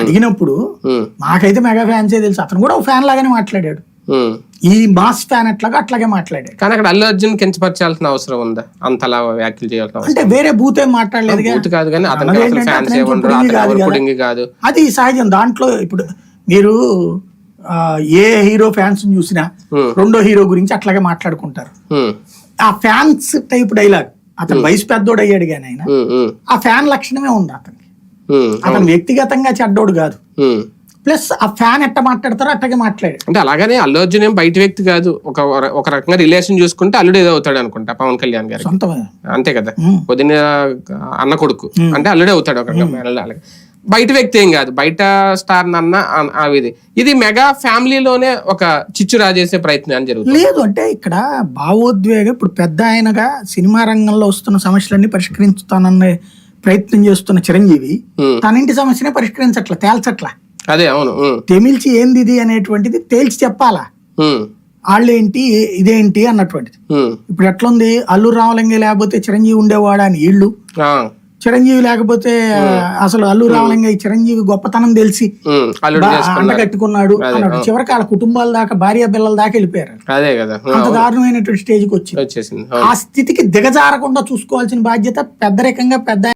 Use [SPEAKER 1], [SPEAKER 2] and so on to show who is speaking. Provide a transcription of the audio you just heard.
[SPEAKER 1] అడిగినప్పుడు మాకైతే మెగా ఫ్యాన్సే తెలుసు. అతను కూడా ఒక ఫ్యాన్ లాగానే మాట్లాడాడు. ఈ మాస్ ఫ్యాన్ అట్లాగా అట్లాగే మాట్లాడాడు.
[SPEAKER 2] కానీ అక్కడ అల్లు అర్జున్ కించపరచాల్సిన అవసరం ఉందా? అంతలా వ్యాఖ్యలు చేయాల్సిన అవసరం
[SPEAKER 1] అంటే వేరే బూత్
[SPEAKER 2] పూర్తి కాదు? కానీ ఫ్యాన్స్
[SPEAKER 1] అతనేం
[SPEAKER 2] అతను
[SPEAKER 1] కాదు అది సహజం. దాంట్లో ఇప్పుడు మీరు ఏ హీరో ఫ్యాన్స్ చూసినా. రెండో హీరో గురించి అట్లాగే మాట్లాడుకుంటారు. ఆ ఫ్యాన్స్ టైప్ డైలాగ్. అతను వయసు పెద్దోడు అయ్యాడు కానీ ఆయన. ఆ ఫ్యాన్ లక్షణమే ఉంది అతనికి.
[SPEAKER 2] ఉమ్,
[SPEAKER 1] అతను వ్యక్తిగతంగా చెడ్డోడు కాదు. ప్లస్ ఆ ఫ్యాన్ ఎట్ట మాట్లాడతారో అట్టగే మాట్లాడాడు.
[SPEAKER 2] అంటే అలాగనే అల్లు అర్జున్ ఏం బయట వ్యక్తి కాదు. ఒక ఒక రకంగా రిలేషన్ చూసుకుంటే అల్లుడు ఏదో అవుతాడు అనుకుంటా పవన్ కళ్యాణ్
[SPEAKER 1] సొంతమే?
[SPEAKER 2] అంతే కదా. వదిన అన్న కొడుకు. అంటే అల్లుడే అవుతాడు ఒక అలాగే. బయట వ్యక్తి ఏం కాదు. బయట స్టార్ అన్న ఆ ఇది. ఇది మెగా ఫ్యామిలీలోనే ఒక చిచ్చు రాజేసే ప్రయత్నం జరుగుతుంది.
[SPEAKER 1] లేదు అంటే ఇక్కడ భావోద్వేగం ఇప్పుడు పెద్ద ఆయనగా సినిమా రంగంలో వస్తున్న సమస్యలన్నీ పరిష్కరించుతాననే ప్రయత్నం చేస్తున్న చిరంజీవి. తన ఇంటి సమస్యనే పరిష్కరించట్ల తేల్చట్ల.
[SPEAKER 2] అదే అవును
[SPEAKER 1] తెమిల్చి ఏంది ఇది అనేటువంటిది తేల్చి చెప్పాలా? వాళ్ళేంటి ఇదేంటి అన్నటువంటిది. ఇప్పుడు ఎట్లుంది? అల్లు రామలింగే లేకపోతే చిరంజీవి ఉండేవాడా అని వీళ్ళు?
[SPEAKER 2] ఆ,
[SPEAKER 1] చిరంజీవి లేకపోతే అసలు అల్లు రామలింగ చిరంజీవి గొప్పతనం తెలిసి అన్నాడు చివరికి వాళ్ళ కుటుంబాల దాకా భార్య పిల్లల దాకా వెళ్ళిపోయారు. అంత దారుణమైనటువంటి స్టేజ్కి వచ్చింది. ఆ స్థితికి దిగజారకుండా చూసుకోవాల్సిన బాధ్యత పెద్దరికంగా పెద్ద